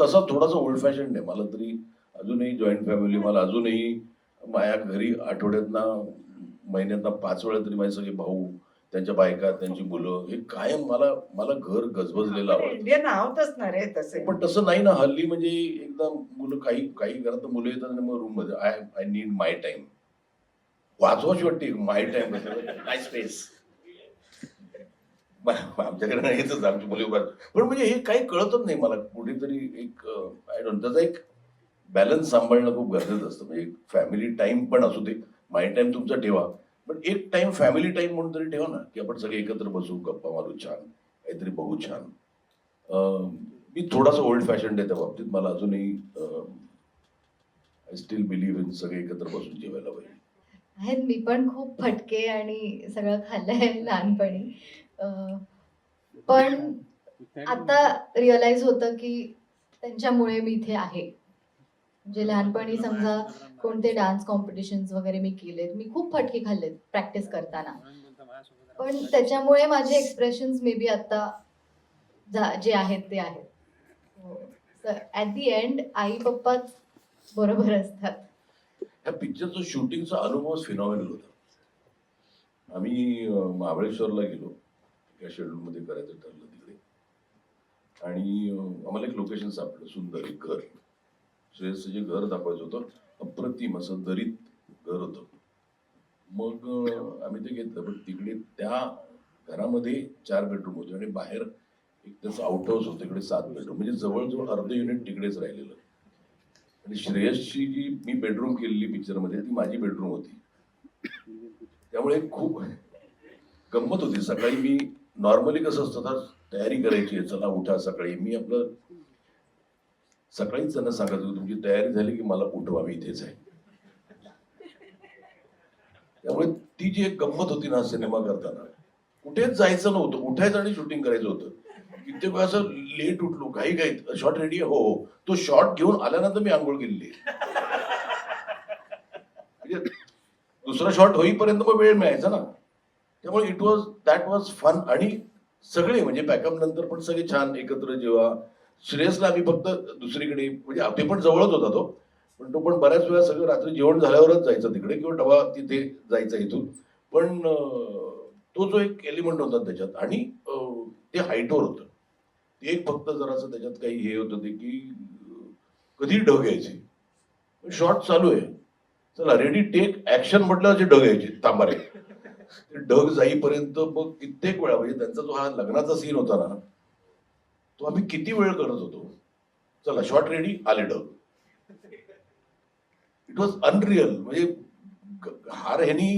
तसा थोडासा old fashion आहे. मला तरी अजूनही जॉईंट फॅमिली मला अजूनही माझ्या घरी आठवड्यातनं महिन्यातनं पाच वेळा तरी माझे सगळे भाऊ त्यांच्या बायका त्यांची मुलं हे कायम मला मला घर गजबजलेलं आवडतं. इंडियन तसे. पण तसं नाही ना हल्ली म्हणजे एकदा मुलं काही काही घरात मुलं येतात आणि मग रूममध्ये I I need my time वाचवाशी वाटते माय टाइम माय स्पेस आमच्याकडे नाही येतच आमची मुली उभा पण म्हणजे हे काही कळतच नाही मला कुठेतरी एक आय डोंट त्याचा एक बॅलन्स सांभाळणं खूप गरजेचं असतं. म्हणजे फॅमिली टाईम पण असू दे माय टाईम तुमचा ठेवा. पण एक टाइम फॅमिली टाइम म्हणून तरी ठेवा ना की आपण सगळे एकत्र बसू गप्पा मारू छान काहीतरी बघू छान. मी थोडासा ओल्ड फॅशन आहे त्या बाबतीत. मला अजूनही आय स्टील बिलीव्ह इन सगळे एकत्र बसून जेवायला पाहिजे. आहेत मी पण खूप फटके आणि सगळं खाल्लंय लहानपणी. पण आता रिअलाइज होतं की त्यांच्यामुळे मी इथे आहे. म्हणजे लहानपणी समजा कोणते डान्स कॉम्पिटिशन्स वगैरे मी केलेत मी खूप फटके खाल्लेत प्रॅक्टिस करताना. पण त्याच्यामुळे माझे एक्सप्रेशन्स मे बी आता जे आहेत ते आहेत. ॲट दी एंड आई पप्पाच बरोबर असतात. ह्या पिक्चरचं शूटिंगचा अनुभव फिनॉमिनल होता. आम्ही महाबळेश्वरला गेलो. या शेड्यूलमध्ये करायचं ठरलं तिकडे. आणि आम्हाला एक लोकेशन सापडलं सुंदर एक घर. श्रेयसचं जे घर दाखवायचं होतं. अप्रतिम असं दरीत घर होतं. मग आम्ही ते घेतलं. पण तिकडे त्या घरामध्ये चार बेडरूम होते आणि बाहेर एक त्याचं आउट हाऊस होतं. इकडे सात बेडरूम म्हणजे जवळजवळ अर्ध युनिट तिकडेच राहिलेलं. आणि श्रेयसची जी मी बेडरूम केलेली पिक्चरमध्ये ती माझी बेडरूम होती. त्यामुळे खूप गंमत होती. सकाळी मी नॉर्मली कसं असतं तर तयारी करायची आहे चला उठा सकाळी. मी आपलं सकाळीच त्यांना सांगत होतो तुमची तयारी झाली की मला उठवा मी इथेच आहे. त्यामुळे ती जी एक गंमत होती ना सिनेमा करताना कुठेच जायचं नव्हतं. उठायचं आणि शूटिंग करायचं होतं. कित्येक वेळा असं लेट उठलो काही काही शॉर्ट रेडी हो हो. तो शॉर्ट घेऊन आल्यानंतर मी आंघोळ केलेली म्हणजे दुसरा शॉर्ट होईपर्यंत मग वेळ मिळायचा ना. त्यामुळे it was that was fun आणि सगळे म्हणजे बॅकअप नंतर पण सगळे छान एकत्र जेव्हा श्रेयसला आम्ही फक्त दुसरीकडे म्हणजे ते पण जवळच होता तो पण तो पण बऱ्याच वेळा सगळं रात्री जेवण झाल्यावरच जायचा तिकडे किंवा डबा तिथे जायचा इथून. पण तो जो एक एलिमेंट होता त्याच्यात आणि ते हाईटवर होतं. ते एक फक्त जरासं त्याच्यात काही हे होतं ते की कधी ढग यायचे. शॉर्ट चालू आहे. चला रेडी टेक ऍक्शन म्हटलं जे ढग यायचे तांबारे. ढग जाईपर्यंत मग कित्येक वेळा म्हणजे त्यांचा जो हा लग्नाचा सीन होता ना तो आम्ही किती वेळ करत होतो. चला शॉर्ट रेडी आले ढग. इट वॉज अनरिअल म्हणजे हार ह्यानी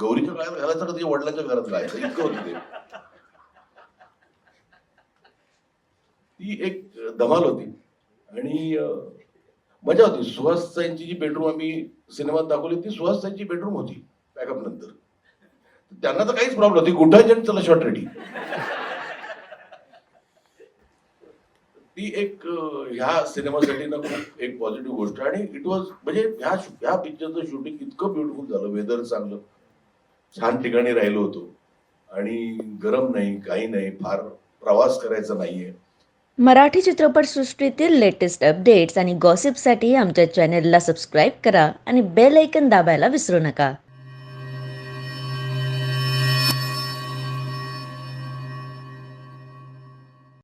गौरीच्या काळात घालायचं का वडिलांच्या घरात घालायचं? इतकं होतं ते. ती एक धमाल होती. आणि मजा होती. सुहास यांची जी बेडरूम आम्ही सिनेमात दाखवली ती सुहास यांची बेडरूम होती पॅकअप नंतर. त्यांना तर काहीच प्रॉब्लेम होती कुठं आणि चला शॉर्ट रेडी ती एक ह्या सिनेमासाठी ना खूप एक पॉझिटिव्ह गोष्ट आणि इट वॉज म्हणजे ह्या ह्या पिक्चरचं शूटिंग इतकं ब्युटिफुल झालं. वेदर चांगलं. छान ठिकाणी राहिलो होतो. आणि गरम नाही काही नाही फार प्रवास करायचा नाहीये. मराठी चित्रपटसृष्टीतील लेटेस्ट अपडेट्स आणि गॉसिपसाठी आमच्या चॅनेलला सबस्क्राईब करा आणि बेल ऐकन दाबायला विसरू नका.